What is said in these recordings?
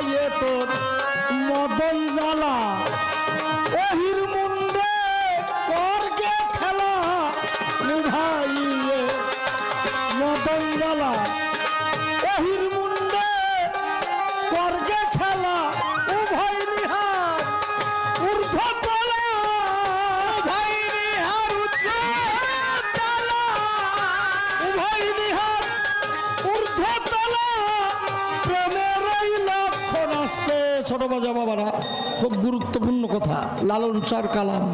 ভাইয়ে তোর মদন জ্বালা। ওহির মুন্ডে করগে খেলা। নিভাইয়ে কথা, লালন সার কালাম।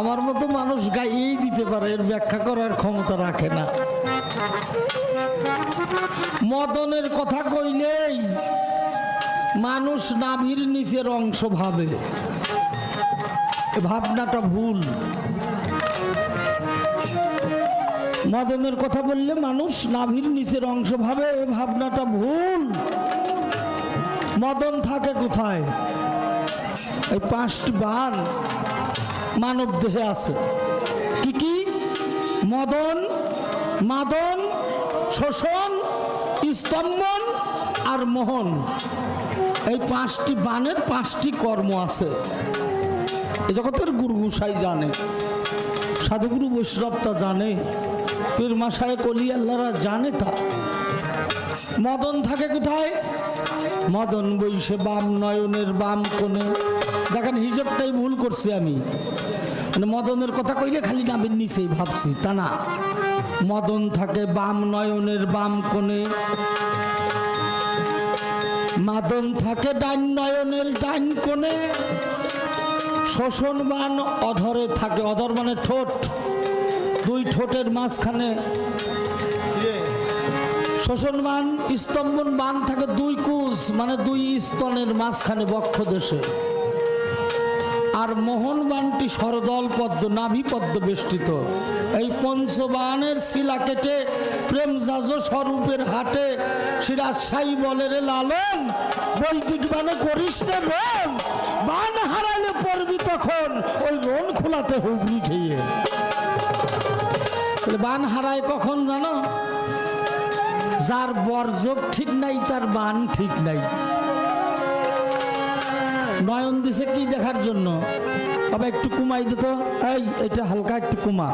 আমার মতো মানুষ গাইয়েই দিতে পারে, এর ব্যাখ্যা করার ক্ষমতা রাখে না। মদনের কথা কইলেই মানুষ নাভির নিচের অংশ ভাবে। ভাবনাটা ভুল। মদনের কথা বললে মানুষ নাভির নিচের অংশ ভাবে ভাবনাটা ভুল। মদন থাকে কোথায়? এই পাঁচটি বান মানব দেহে আছে। কি কি? মদন, মাদন, শোষণ, স্তম্ভন আর মোহন। এই পাঁচটি বানের পাঁচটি কর্ম আছে। এ জগতের গুরু গোসাই জানে, সাধুগুরু বৈষ্ণবটা জানে পীর মাসায় কলি আল্লাহরা জানে তা। মদন থাকে কোথায়? মদন বইসে বাম নয়নের বাম কোণে। দেখেন, হিসেবটাই ভুল করছি আমি। মানে মদনের কথা কইলে খালি নামের নিচেই ভাবছি, তা না। মদন থাকে বাম নয়নের বাম কোণে। মাদন থাকে ডাইন নয়নের কোণে। শোষণ বান অধরে থাকে। অধর মানে ঠোঁট। দুই ঠোঁটের মাঝখানে শোষণ বান স্তম্ভন বান থাকে দুই কুচ মানে দুই স্তনের মাঝখানে বক্ষ দেশে আর মোহন বানটি সরদল পদ্ম, নাভি পদ্ম বেষ্টিত। এই পঞ্চবানের শিলা কেটে প্রেম জাজ স্বরূপের হাটে সিরাজশাহী বলে রে লালন, বৈদিক বানে করিস রে রন বান হারাইলে পড়বি তখন ওই রন খোলাতে হুবড়ি খেয়ে বান হারায় কখন জানো? যার বর্জক ঠিক নাই, তার বান ঠিক নাই। নয়ন দিছে কি দেখার জন্য? তবে একটু কুমাই দিত এই, এটা হালকা একটু কুমা।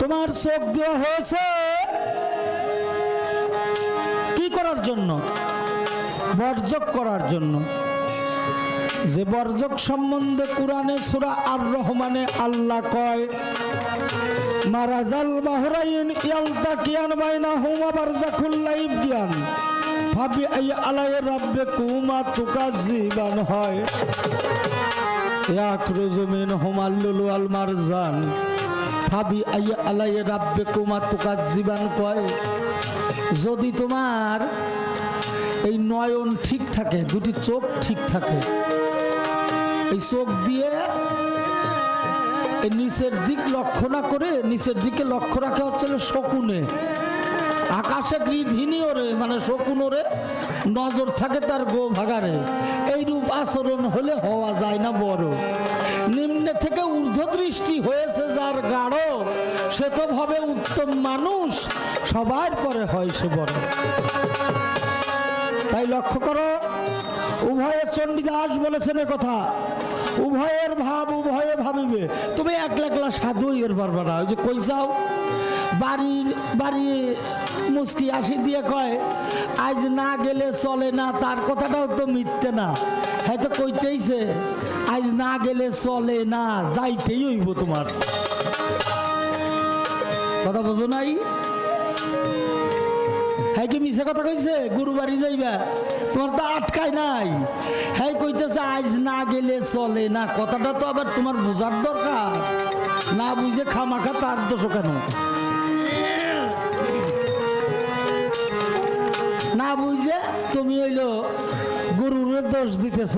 তোমার চোখ দেওয়া হয়েছে? কি করার জন্য? বর্জক করার জন্য। যে বর্জক সম্বন্ধে কোরআনে সুরা আর রহমানে আল্লাহ কয় মারাজাল বাহরাইন ইয়ালতা কিয়ান বাইনা হুমা বারজাকুল লাইব জ্ঞান ভাবি আই আলাই রাব্বে কুমা তুকা জীবন হয়। এক রুজুমিন হুমাল্লুলু আল মারজান। ভাবি আই আলাই রাব্বে কুমা তুকা জীবন কয়? যদি তোমার এই নয়ন ঠিক থাকে, দুটি চোখ ঠিক থাকে, এই চোখ দিয়ে নিচের দিক লক্ষ্য না করে, নিচের দিকে লক্ষ্য রাখা হচ্ছে শকুনে। আকাশে গৃধিনী ওরে মানে শকুন ওরে নজর থাকে তার গো ভাগারে এই রূপ আচরণ হলে হওয়া যায় না বড়। নিম্নে থেকে ঊর্ধ্ব দৃষ্টি হয়েছে যার গাঢ়, সে তো ভাবে উত্তম মানুষ, সবার পরে হয় সে বড়। তাই লক্ষ্য করো উভয়ের চণ্ডীদাস বলেছেন কথা। উভয়ের ভাব উভয়ে ভাবিবে। তুমি একলা একলা সাধু, এর পারবে না। ওই যে কই যাও বাড়ির, বাড়ি মুষ্টি আসি দিয়ে কয়, আজ না গেলে চলে না, তার কথাটাও তো মিথ্যে না। হয়তো কইতেইছে, আজ না গেলে চলে না, যাইতেই হইব তোমার। কথা বোঝো নাই? হ্যাঁ কি মিছে কথা কইছে? গুরু বাড়ি যাইবা। তোমার তো আটকায় নাই। হ্যাঁ কইতেছে, আজ না গেলে চলে না। কথাটা তো আবার তোমার বোঝার দরকার। না বুঝে খামাখা তার দোষ কেন? না বুঝে তুমি হইল গুরুর দোষ দিতেছ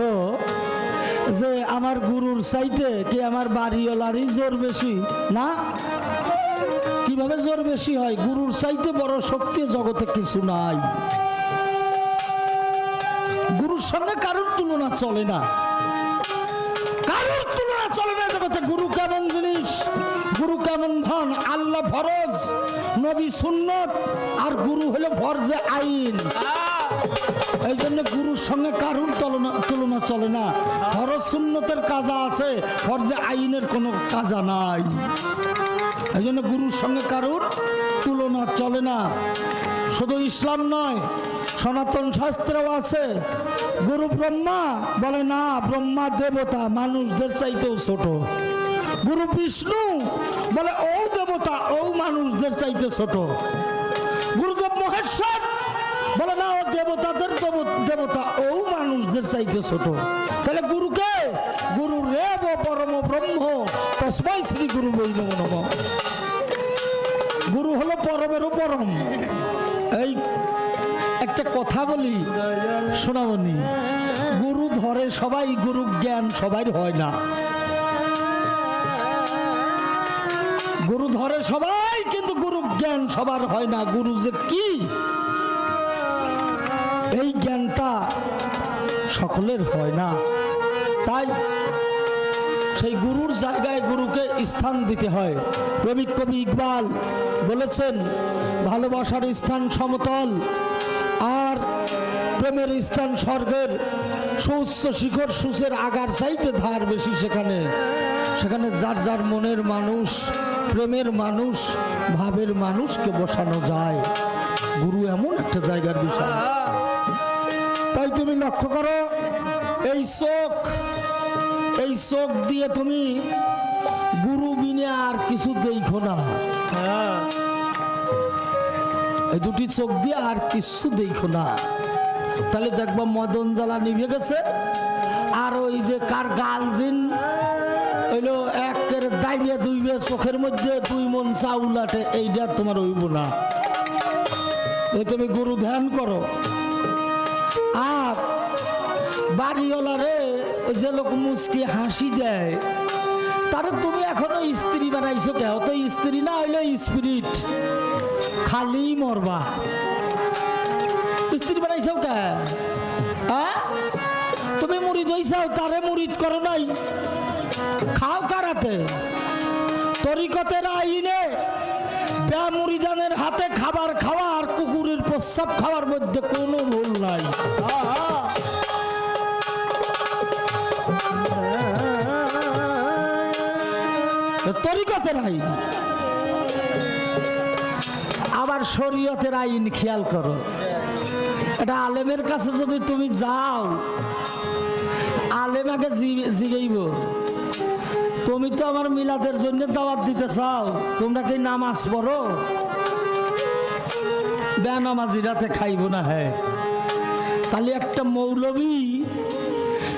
যে আমার গুরুর চাইতে কি আমার বাড়িওয়ালারই জোর বেশি? না? কীভাবে জোর বেশি হয়? গুরুর চাইতে বড় শক্তি জগতে কিছু নাই। গুরুর সঙ্গে কারোর তুলনা চলে না। কারোর তুলনা জগতে। গুরু কেমন জিনিস? গুরু কেমন ধন? আল্লাহ ফরজ, নবী সুন্নত, আর গুরু হলো ফরজে আইন। এই জন্য গুরুর সঙ্গে কারুর তুলনা তুলনা চলে না। ফরজ সুন্নতের কাজা আছে, ফরজে আইনের কোনো কাজা নাই। এই জন্য গুরুর সঙ্গে কারুর তুলনা চলে না। শুধু ইসলাম নয়, সনাতন শাস্ত্রেও আছে। গুরু ব্রহ্মা বলে, না, ব্রহ্মা দেবতা মানুষদের চাইতেও ছোট। গুরু বিষ্ণু বলে, ও দেবতা, ও মানুষদের চাইতে ছোট। গুরুদেব মহেশ্বর বলে, না, ও দেবতাদের দেবতা, ও মানুষদের চাইতে ছোট। তাহলে গুরুকে গুরু রেব পরম ব্রহ্ম তসমাই শ্রী গুরু বৈন নম গুরু হলো পরমেরও পরম। এই একটা কথা বলি, শোনাবনি। গুরু ধরে সবাই, গুরু জ্ঞান সবাই হয় না। গুরু ধরে সবাই, কিন্তু গুরু জ্ঞান সবার হয় না। গুরু যে কি? এই জ্ঞানটা সকলের হয় না। তাই সেই গুরুর জায়গায় গুরুকে স্থান দিতে হয়। প্রেমিক কবি ইকবাল বলেছেন, ভালোবাসার স্থান সমতল, আর প্রেমের স্থান স্বর্গের। সুউচ্চ শিখর সুসের আগার চাইতে ধার বেশি সেখানে। সেখানে যার যার মনের মানুষ, প্রেমের মানুষ, ভাবের মানুষকে বসানো যায়। গুরু এমন একটা জায়গার বিষয়। তাই তুমি লক্ষ্য করো এই চোখ এই চোখ দিয়ে তুমি গুরু বিনে আর কিছু দেখো না। এই দুটি চোখ দিয়ে আর কিছু দেখো না। তাহলে দেখবা মদন জ্বালা নিভে গেছে। আর ওই যে কার গাল জিন, হইল একের দাইবে দুইবে চোখের মধ্যে, দুই মন চাউল আটে, এইটা তোমার হইব না। তুমি গুরু ধ্যান করো। বাড়িওয়ালারে ওই যে লোক মুষ্টি হাসি দেয়, তারে তুমি এখনও স্ত্রী বানাইছো কেউ তো স্ত্রী না হইলে স্পিরিট খালি মরবা। স্ত্রী বানাইছো কে? হ্যাঁ তুমি মুড়ি দইছাও তারে মুড়িদ করো নাই। খাও কারাতে। তরিকতের আইনে মুড়িদানের হাতে খাবার খাওয়া আর কুকুরের প্রস্রাব খাওয়ার মধ্যে কোনো ভুল নাই। তরিকতের আইন। আবার শরীয়তের আইন খেয়াল করো। এটা আলেমের কাছে যদি তুমি যাও, আলেম আগে জিগাইব। তুমি তো আমার মিলাদের জন্য দাওয়াত দিতে চাও, তোমরা কি নামাজ পড়ো? বেনামাজি রাতে খাইব না হ্যাঁ। তাহলে একটা মৌলবী,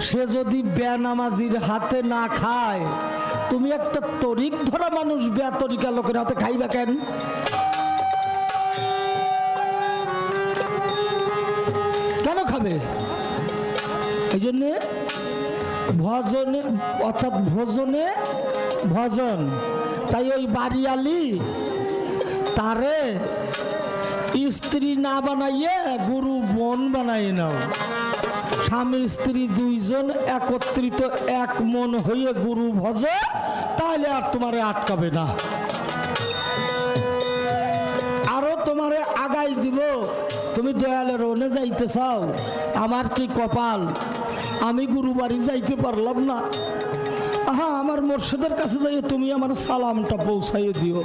সে যদি বেনামাজির হাতে না খায় তুমি একটা তরিক ধরা মানুষ, বেয়া তরিকা লোকের হাতে খাইবা কেন? কেন খাবে? এই জন্যে ভজনে, অর্থাৎ ভোজনে ভজন। তাই ওই বাড়িয়ালি, তারে স্ত্রী না বানাইয়ে গুরু বোন বানাই নাও। স্বামী, স্ত্রী দুইজন একত্রিত, এক মন হয়ে গুরু ভজে তাহলে আর তোমারে আটকাবে না। আরও তোমারে আগাই দিব। তুমি দয়ালের রনে যাইতে চাও, আমার কি কপাল? আমি গুরু বাড়ি যাইতে পারলাম না। আহা, আমার মোর্শেদের কাছে যাই তুমি আমার সালামটা পৌঁছাইয়ে দিও।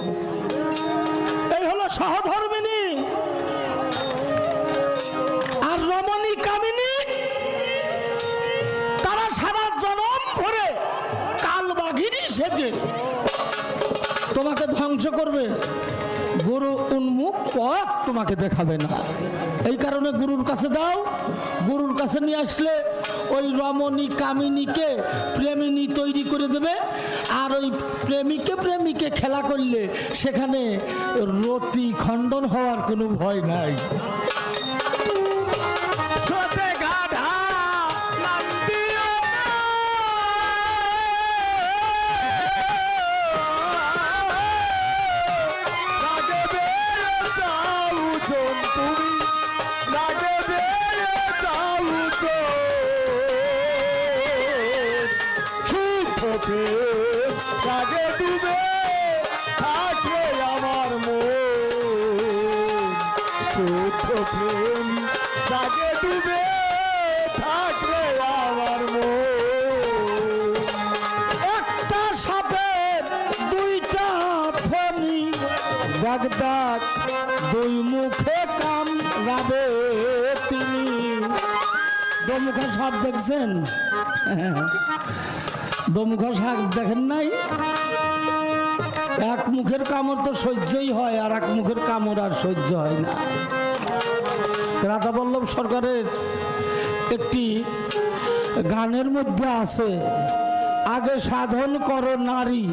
ধ্বংস করবে? গুরু উন্মুখ পথ তোমাকে দেখাবে না। এই কারণে গুরুর কাছে দাও। গুরুর কাছে নিয়ে আসলে ওই রমণী, কামিনীকে প্রেমিনী তৈরি করে দেবে। আর ওই প্রেমিকে প্রেমিকে খেলা করলে সেখানে রতি খণ্ডন হওয়ার কোনো ভয় নাই। ডাক দুই মুখে কাম রাবে তিনি। দমুখা সাপ দেখছেন? দমুখা সাপ দেখেন নাই? এক মুখের কামড় তো সহ্যই হয়, আর এক মুখের কামড় আর সহ্য হয় না। রাধা বল্লভ সরকারের একটি গানের মধ্যে আছে, আগে সাধন করো নারী,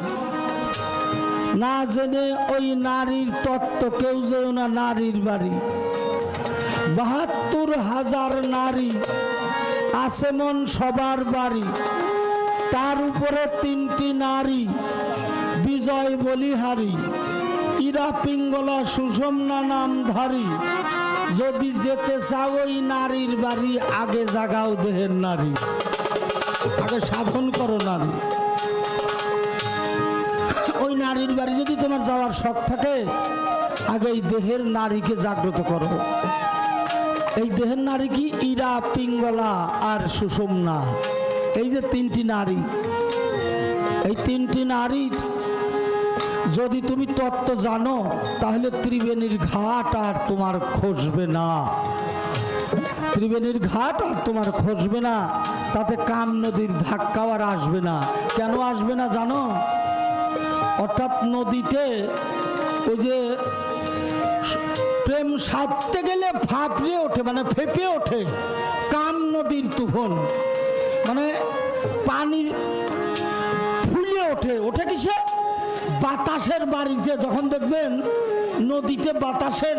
না জেনে ওই নারীর তত্ত্ব, কেউ যেও না নারীর বাড়ি। বাহাত্তর হাজার নারী আছে মন সবার বাড়ি, তার উপরে তিনটি নারী, বিজয় বলিহারি, ইরা পিঙ্গলা সুষমনা নামধারী যদি যেতে চাও ওই নারীর বাড়ি, আগে জাগাও দেহের নারী। আগে সাধন করো নারী। ওই নারীর বাড়ি যদি তোমার যাওয়ার শখ থাকে, আগে এই দেহের নারীকে জাগ্রত করো। এই দেহের নারী কি? ইরা, পিঙ্গলা আর সুষমনা। এই যে তিনটি নারী, এই তিনটি নারীর যদি তুমি তত্ত্ব জানো, তাহলে ত্রিবেণীর ঘাট আর তোমার খসবে না। ত্রিবেণীর ঘাট আর তোমার খসবে না, তাতে কাম নদীর ধাক্কাও আর আসবে না। কেন আসবে না জানো? অর্থাৎ নদীতে ওই যে প্রেম সাধতে গেলে ফাঁপড়ে ওঠে মানে ফেপে ওঠে। কাম নদীর তুফন। মানে পানি ফুলে ওঠে। ওঠে কিসে বাতাসের বাড়িতে যখন দেখবেন নদীতে বাতাসের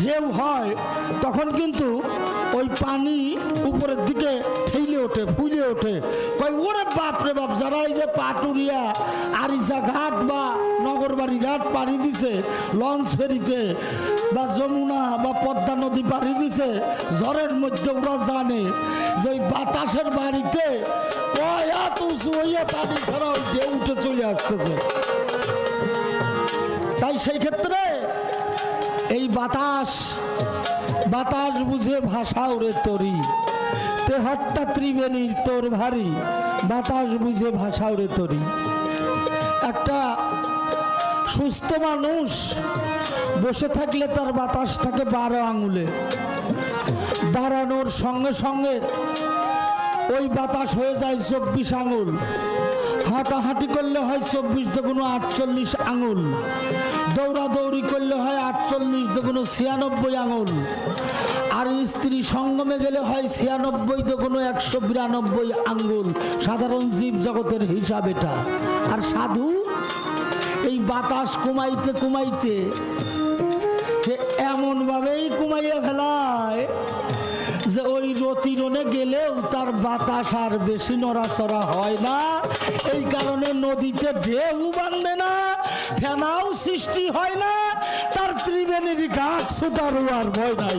ঢেউ হয়, তখন কিন্তু ওই পানি উপরের দিকে ঠেলে ওঠে ফুলে ওঠে। কয়, ওরে বাপ রে বাপ, যারা এই যে পাটুরিয়া, আরিসা ঘাট বা নগরবাড়ি ঘাট পাড়ি দিছে, লঞ্চ ফেরিতে বা যমুনা বা পদ্মা নদী পাড়ি দিছে, ঝড়ের মধ্যে ওরা জানে যে বাতাসের বাড়িতে কয় এত হইয়া পানি ছাড়া ঢেউ উঠে চলে আসতেছে। তাই সেই ক্ষেত্রে এই বাতাস বাতাস বুঝে ভাষা উড়ে তরি। তেহট্টা ত্রিবেণীর তোর ভারী, বাতাস বুঝে ভাষা উড়ে তরি। একটা সুস্থ মানুষ বসে থাকলে তার বাতাস থাকে বারো আঙুলে। দাঁড়ানোর সঙ্গে সঙ্গে ওই বাতাস হয়ে যায় চব্বিশ আঙুল। হাঁটাহাঁটি করলে হয় চব্বিশ দুগুণ আটচল্লিশ আঙুল। দৌড়াদৌড়ি করলে হয় আটচল্লিশ দুগুণ ছিয়ানব্বই আঙুল। আর স্ত্রী সঙ্গমে গেলে হয় ছিয়ানব্বই তো কোনো একশো বিরানব্বই আঙ্গুল। সাধারণ জীব জগতের হিসাব এটা। আর সাধু, এই বাতাস কমাইতে কমাইতে সে এমনভাবেই কমাইয়া ফেলায় যে ওই রতিরনে গেলেও তার বাতাস আর বেশি নড়াচড়া হয় না। এই কারণে নদীতে ঢেউ বাঁধে না, ফেনাও সৃষ্টি হয় না, তার ত্রিবেণীর গাছ আর ভয় নাই।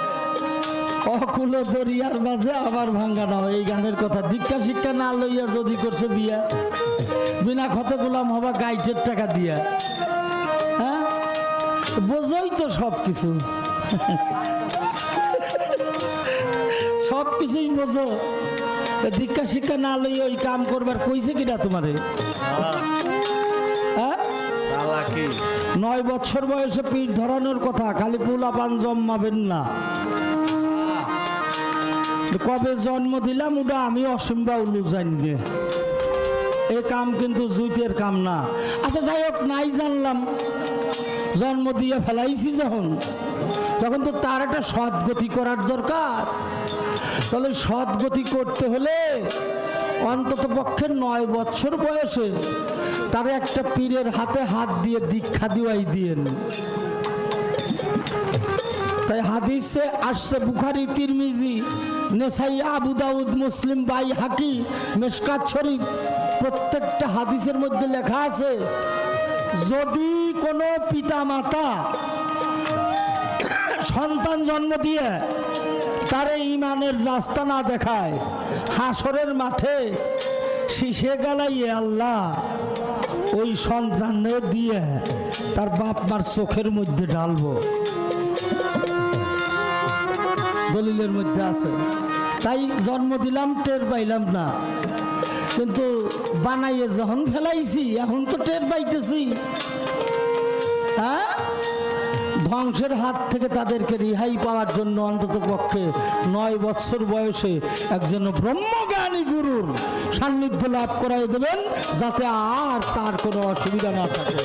অকুল দরিয়ার মাঝে আবার ভাঙ্গা নাও এই গানের কথা দীক্ষা শিক্ষা না লইয়া যদি করছে বিয়া বিনা ক্ষত গোলাম হবা গাইটের টাকা দিয়া। হ্যাঁ? বোঝই তো সব কিছু সব কিছুই বোঝো। দীক্ষা শিক্ষা না লইয়া ওই কাম করবার কইছে কিনা তোমারে? হ্যাঁ? নয় বছর বয়সে পিঠ ধরানোর কথা খালি পোলা পান জমাবেন না। কবে জন্ম দিলাম, ওটা আমি অসীমবা উলু জানবে এই কাম কিন্তু জুইতের কাম না। আচ্ছা যাই হোক, নাই জানলাম। জন্ম দিয়ে ফেলাইছি যখন, তখন তো তার একটা সদ্গতি করার দরকার। তাহলে সদ্গতি করতে হলে অন্তত পক্ষে নয় বছর বয়সে তার একটা পীরের হাতে হাত দিয়ে দীক্ষা দিওয়াই দিয়েন। তাই হাদিসে আসছে বুখারি, তিরমিজি। নেসাই আবু দাউদ মুসলিম বাই হাকি মেশকাত শরীফ। প্রত্যেকটা হাদিসের মধ্যে লেখা আছে, যদি কোনো পিতা মাতা সন্তান জন্ম দিয়ে তারে ইমানের রাস্তা না দেখায়, হাসরের মাঠে শিশে গালাইয়ে আল্লাহ ওই সন্তান দিয়ে তার বাপ মার চোখের মধ্যে ঢালবো। দলিলের মধ্যে আছে। তাই জন্ম দিলাম, টের পাইলাম না। কিন্তু বানাইয়ে যখন ফেলাইছি, এখন তো টের পাইতেছি। হ্যাঁ? ধ্বংসের হাত থেকে তাদেরকে রিহাই পাওয়ার জন্য অন্তত পক্ষে নয় বছর বয়সে একজন ব্রহ্মজ্ঞানী গুরুর সান্নিধ্য লাভ করাই দেবেন, যাতে আর তার কোনো অসুবিধা না থাকে।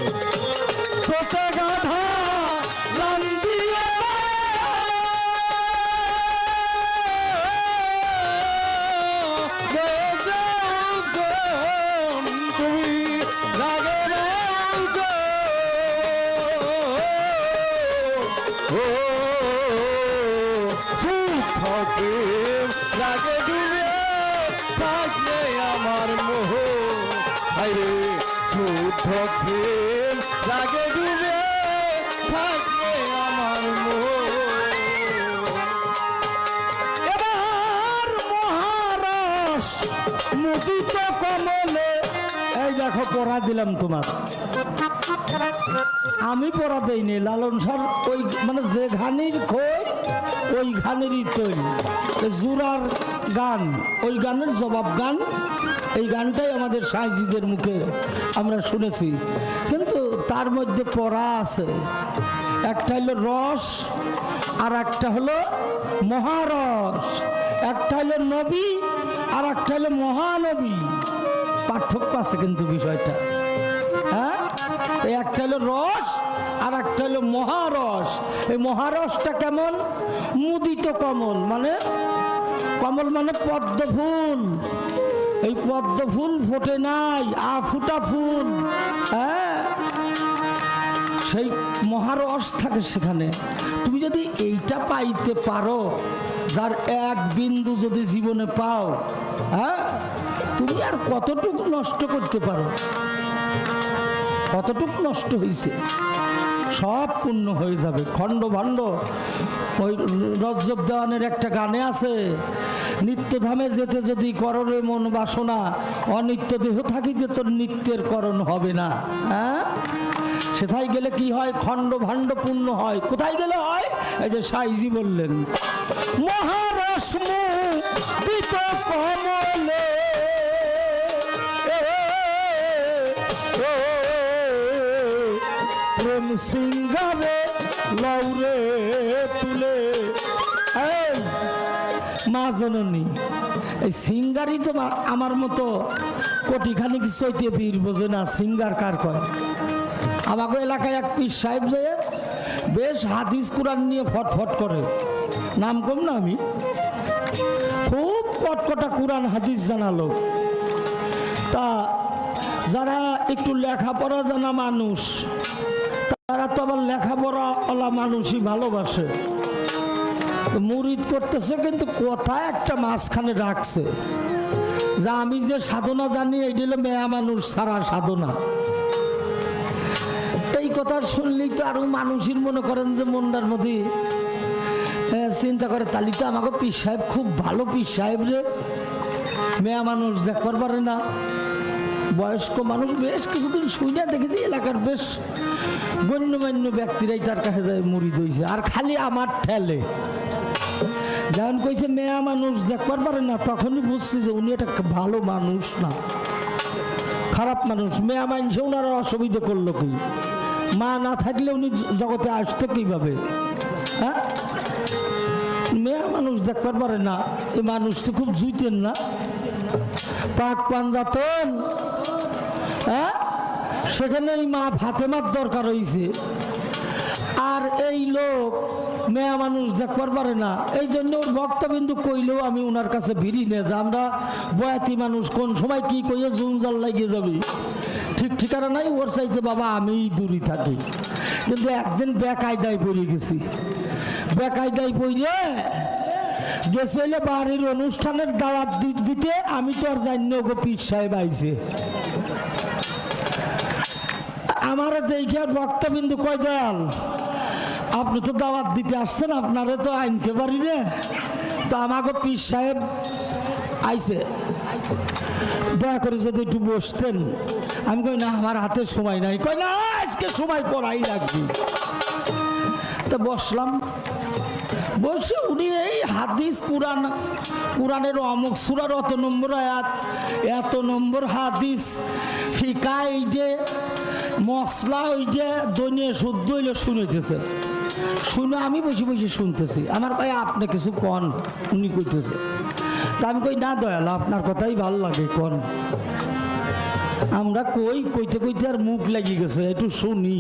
দেখো পড়া দিলাম তোমার। আমি পড়া দেইনি, লালন সার ওই মানে যে ঘানির খই ওই ঘানেরই তৈরি জুরার গান, ওই গানের জবাব গান, এই গানটাই আমাদের সাইজিদের মুখে আমরা শুনেছি। কিন্তু তার মধ্যে পড়া আছে, একটা হলো রস, আর একটা হলো মহারস, একটা হলো নবী আর একটা হলো মহানবী। পার্থক্য আছে কিন্তু বিষয়টা। হ্যাঁ? একটা হলো রস আর একটা হলো মহারস। এই মহারসটা কেমন? মুদিত কমল। মানে কমল মানে পদ্ম ফুল। এই পদ্ম ফুল ফোটে নাই আফুটা ফুল। হ্যাঁ? সেই মহারস থাকে সেখানে। তুমি যদি এইটা পাইতে পারো, যার এক বিন্দু যদি জীবনে পাও হ্যাঁ তুমি আর কতটুকু নষ্ট করতে পারো? কতটুকু নষ্ট হয়েছে সব পূর্ণ হয়ে যাবে। খণ্ড ভাণ্ড। ওই রজ্জব দেওয়ানের একটা গানে আছে, নিত্যধামে যেতে যদি কররে মন বাসনা, অনিত্য দেহ থাকিতে তোর নিত্যের করণ হবে না। হ্যাঁ? সেথায় গেলে কি হয় খণ্ড ভাণ্ড পূর্ণ হয় কোথায় গেলে হয় এই যে সাইজি বললেন কমলে প্রেম সিঙ্গারে লৌরে তুলে মা জননী এই সিঙ্গারই তো আমার মতো কোটিখানিক চৈতে পীর বোঝে না সিঙ্গার কার কয় আমাকে এলাকায় এক পীর সাহেব যে, বেশ হাদিস কোরআন নিয়ে ফটফট করে। নাম কম না আমি? খুব কটকটা কোরআন হাদিস জানালো। তা যারা একটু লেখাপড়া জানা মানুষ, তারা তো আবার লেখাপড়া ওলা মানুষই ভালোবাসে। মুরিদ করতেছে কিন্তু কোথায় একটা মাঝখানে রাখছে। যা আমি যে সাধনা জানি এই হলো মেয়া মানুষ সারা সাধনা। এই কথা শুনলেই তো আরও মানুষের মনে করেন যে মন্ডার মধ্যে চিন্তা করে তালি তো আমাকে পীর সাহেব খুব ভালো পীর সাহেব রে। মেয়া মানুষ দেখবার পারে না। বয়স্ক মানুষ বেশ কিছুদিন শুনে দেখেছি, এলাকার বেশ গণ্যমান্য ব্যক্তিরাই তার কাছে যায় মুড়ি দইছে, আর খালি আমার ঠেলে। যেমন কইছে, মেয়া মানুষ দেখবার পারে না, তখনই বুঝছি যে উনি একটা ভালো মানুষ না। খারাপ মানুষ। মেয়া মানুষে ওনারা অসুবিধা করল কি মা না থাকলে উনি জগতে আসতো কীভাবে? হ্যাঁ? মেয়া মানুষ দেখবার পারে না। এই মানুষটি খুব জুইতেন না। পাক পাঞ্জাতন। হ্যাঁ? সেখানে এই মা ফাতেমার দরকার হয়েছে আর এই লোক মেয়া মানুষ দেখবার পারে না। এই জন্য ওর ভক্তবিন্দু কইলেও আমি ওনার কাছে ভিড়ি নে যে আমরা বয়াতি মানুষ, কোন সময় কি কইয়ে জুমজল লাগিয়ে যাবি? ঠিক ঠিকানা নাই, ওর চাইতে বাবা আমিই দূরে থাকি। কিন্তু একদিন বেকায়দায় পড়ে গেছি। বেকায়দায় পড়ে গেছে হইলে বাড়ির অনুষ্ঠানের দাওয়াত দিতে আমি তো আর জানি না গো পীর সাহেব আইছে। আমার দেখে আর বক্তবিন্দু কয়, দয়াল, আপনি তো দাওয়াত দিতে আসছেন, আপনারে তো আনতে পারি রে তো আমাকে পীর সাহেব আইছে। দয়া করে যদি একটু বসতেন। আমি কই, না, আমার হাতে সময় নাই। কই, না, আজকে সময় করাই লাগবে। তা বসলাম। বলছে উনি এই হাদিস, কোরআন, কোরআনের অমুক সুরার অত নম্বর আয়াত, এত নম্বর হাদিস, ফিকা এই যে মশলা ওই যে দৈনিক শুদ্ধ হইলে শুনেতেছে শুনে আমি বসে বসে শুনতেছি। আমার ভাই, আপনি কিছু কন? উনি কইতেছে তা আমি কই, না দয়াল, আপনার কথাই ভালো লাগে, কন? আমরা কই, কইতে কইতে আর মুখ লাগি গেছে, একটু শুনি।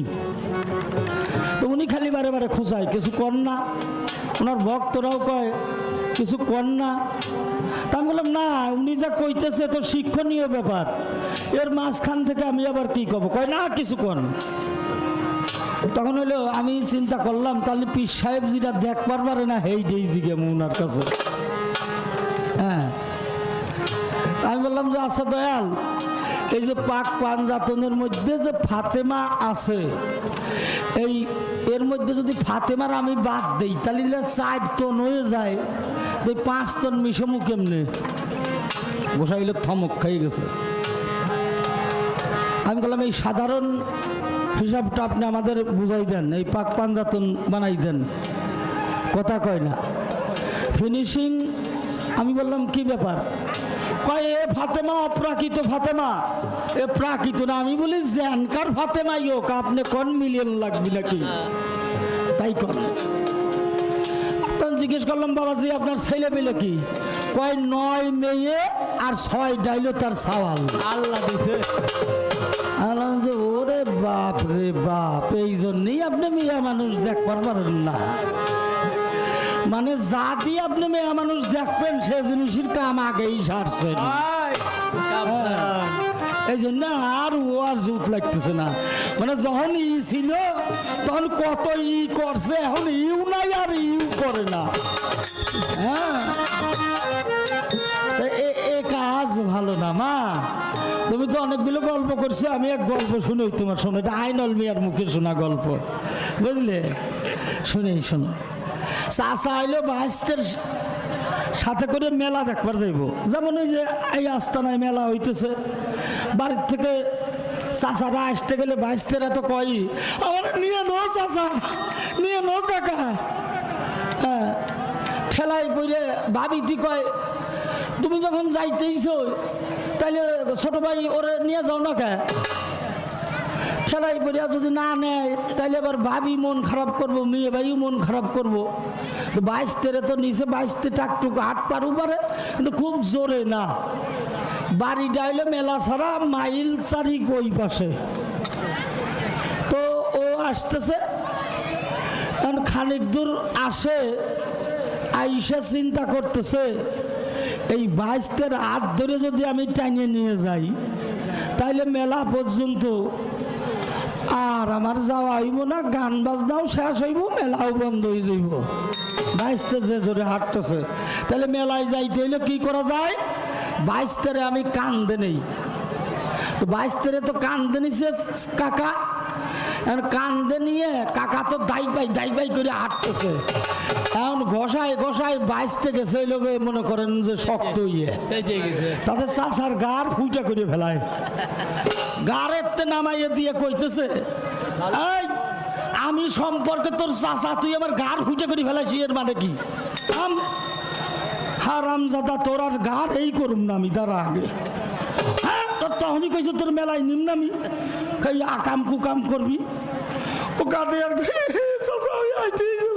তো উনি খালি বারে বারে খুঁজায়, কিছু কর না? ওনার ভক্তরাও কয়, কিছু কর না? তা আমি বললাম, না, উনি যা কইতেছে তো শিক্ষণীয় ব্যাপার। এর মাঝখান থেকে আমি আবার কি কব কয়, না, কিছু কর তখন হলো আমি চিন্তা করলাম, তাহলে পীর সাহেব যেটা দেখবার পারে না, হেই ডেই জিগে ওনার কাছে। বললাম যে আচ্ছা দয়াল, এই যে পাক পাঞ্জাতনের মধ্যে যে ফাতেমা আছে, এই এর মধ্যে যদি ফাতেমার আমি বাদ দেই, তাহলে চার টন হয়ে যায়। তো পাঁচ টন মিশমু কেমনে? গোসাইলে থমক খাই গেছে। আমি বললাম, এই সাধারণ হিসাবটা আপনি আমাদের বুঝাই দেন, এই পাক পাঞ্জাতন বানাই দেন। কথা কয় না। ফিনিশিং আমি বললাম, কি ব্যাপার? কয় এ ফাতেমা অপ্রাকৃত ফাতেমা। এ প্রাকৃত না আমি বলি জ্যানকার ফাতেমাই হোক আপনি কোন মিলিয়ন লাগবে নাকি? তাই কর তখন জিজ্ঞেস করলাম বাবাজি আপনার ছেলে পেলে কি? কয় নয় মেয়ে আর ছয় ডাইলো তার সওয়াল। আল্লাহ দিছে। আলাম যে ওরে বাপ রে বাপ এই জন্যই আপনি মেয়ে মানুষ দেখবার পারেন না। মানে যা দিয়ে আপনি মেয়ে মানুষ দেখবেন সে জিনিসের কাম আগেই সারছেন এই জন্য আর ও আর জুত লাগতেছে না। মানে যখন ই ছিল তখন কত ই করছে এখন ইউ নাই আর ইউ করে না। হ্যাঁ? এ কাজ ভালো না মা। তুমি তো অনেকগুলো গল্প করছ আমি এক গল্প শুনে তোমার শোনো। এটা আইনল মিয়ার মুখে শোনা গল্প। বুঝলে? শুনেই শোনো। চাষা আইলো বাইস্তের সাথে করে মেলা দেখবার যাইব। যেমন ওই যে এই আস্তানায় মেলা হইতেছে, বাড়ির থেকে চাষারা আসতে গেলে বাইস্তেরা তো কই আমার নিয়ে নো চাষা নিয়ে নো কাকা। হ্যাঁ ঠেলায় ভাবি দি কয়, তুমি যখন যাইতেইছো, তাইলে ছোট ভাই ওরে নিয়ে যাও না কে? ঠেলাই পড়িয়া যদি না নেয় তাহলে আবার ভাবি মন খারাপ করব, মেয়ে ভাইও মন খারাপ করব। বাইশ তেরে তো নিচে বাইশ তে টাকটুকু হাট পারু পারে কিন্তু খুব জোরে না। বাড়ি ডাইলে মেলা ছাড়া মাইল চারি ওই পাশে। তো ও আসতেছে, এখন খানিক দূর আসে, আইসা চিন্তা করতেছে, এই বাইশতের হাত ধরে যদি আমি টানিয়ে নিয়ে যাই, তাইলে মেলা পর্যন্ত আর আমার যাওয়া হইব না, গান বাজনাও শেষ হইব, মেলাও বন্ধ হয়ে যাইব। বাইশতে যে জোরে হাঁটতেছে। তাহলে মেলায় যাইতে হইলে কি করা যায়? বাইশতেরে আমি কান্দে নেই। তো বাইশ তেরে তো কান্দে নিছে কাকা। কান্দে নিয়ে কাকা তো দাই পাই দাই পাই করে হাঁটতেছে। এখন ঘষায় ঘষায় বাইশ থেকে সেই লোকে মনে করেন যে শক্ত ইয়ে তাদের চাষার গার ফুটা করে ফেলায়। গারের তে নামাইয়ে দিয়ে কইতেছে আমি সম্পর্কে তোর চাষা তুই আমার গার ফুটা করে ফেলাইছি এর মানে কি? আম, হারাম জাদা, তোর আর গার এই করুম না আমি তার আগে। হ্যাঁ তোর তখনই কইছে, তোর মেলায় নিম না আমি কই আকাম কুকাম করবি। ও কাঁদে আর চাচা আমি আইটেই যাব